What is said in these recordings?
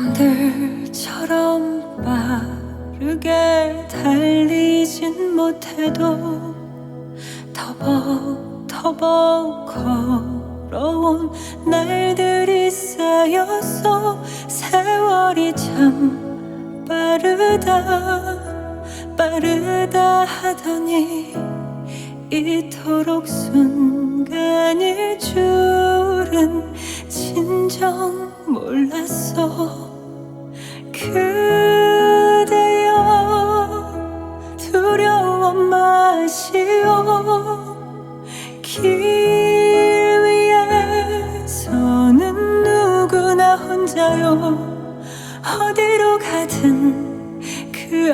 남들처럼 빠르게 달리진 못해도 터벅터벅 걸어온 날들이 쌓여서 세월이 참 빠르다 빠르다 하더니 이토록 순간일 줄은 진정 몰랐어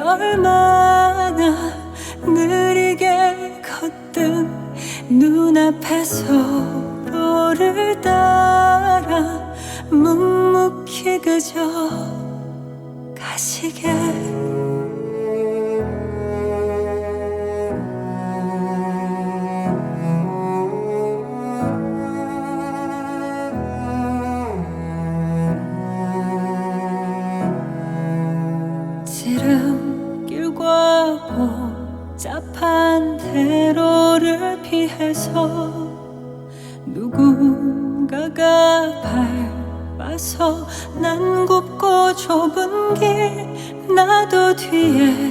얼마나 느리게 걷든 눈앞에 서로를 따라 묵묵히 그저 가시게 복잡한 대로를 피해서 누군가가 밟아서 난 굽고 좁은 길 나도 뒤에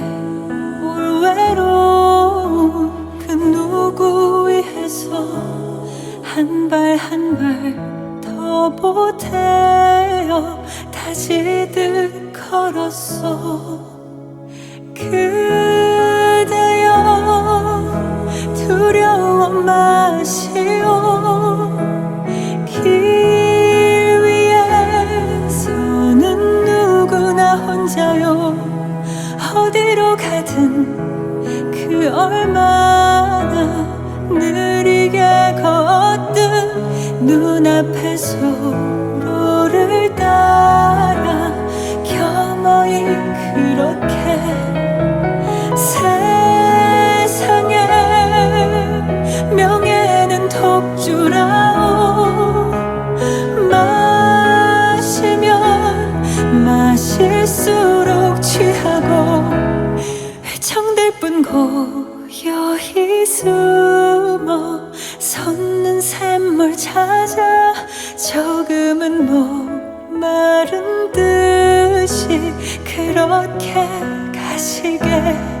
올 외로운 그 누구 위해서 한 발 한 발 더 보태어 다시들 걸었어. 그 눈앞 샘물 찾아 조금은 목마른 듯이 그렇게 가시게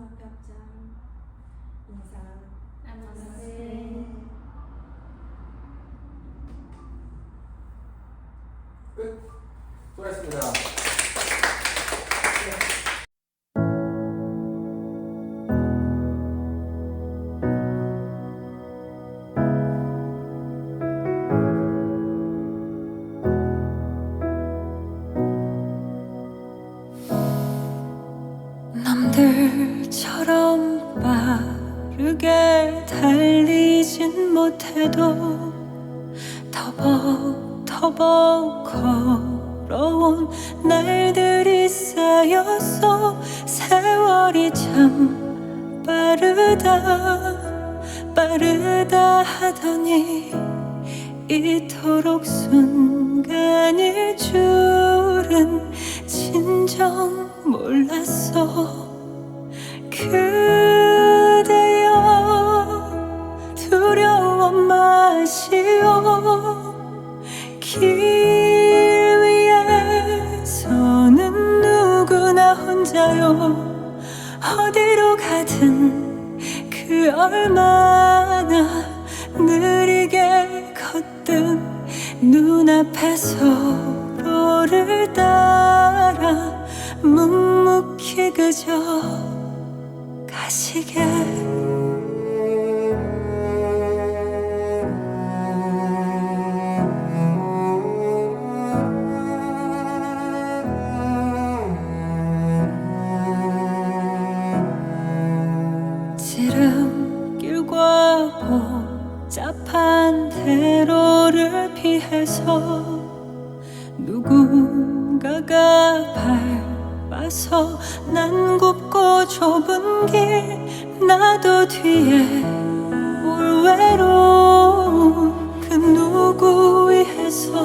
앞에 앞장 인사 안녕하세요. 끝. 수고하셨습니다. 남 들처럼 빠르게 달리진 못해도 터벅터벅 걸어온 날들이 쌓여서 세월이 참 빠르다 빠르다 하더니 이토록 순간일 줄은 진정 몰랐어 어디로 가든 그 얼마나 느리게 걷든 눈앞에 서로를 따라 묵묵히 그저 가시게 지름길과 복잡한 대로를 피해서 누군가가 밟아서 난 굽고 좁은 길 나도 뒤에 올 외로운 그 누구 위해서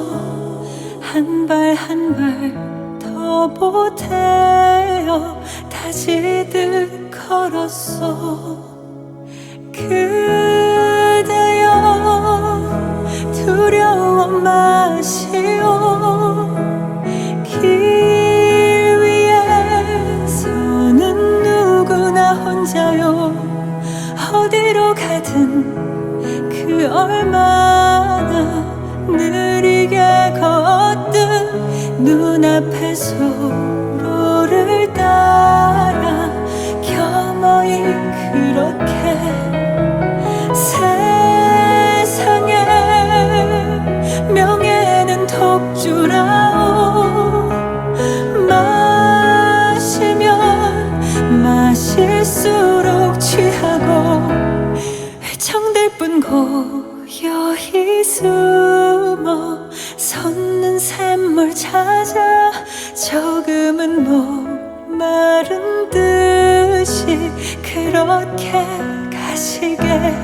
한 발 한 발 더 보태어 다시들 걸었어 그대여 두려워 마시오. 길 위에서는 누구나 혼자요. 어디로 가든 그 얼마나 느리게 걷든 눈앞에 서로를 따라 겸허히 숨어 솟는 샘물 찾아 조금은 목마른 듯이 그렇게 가시게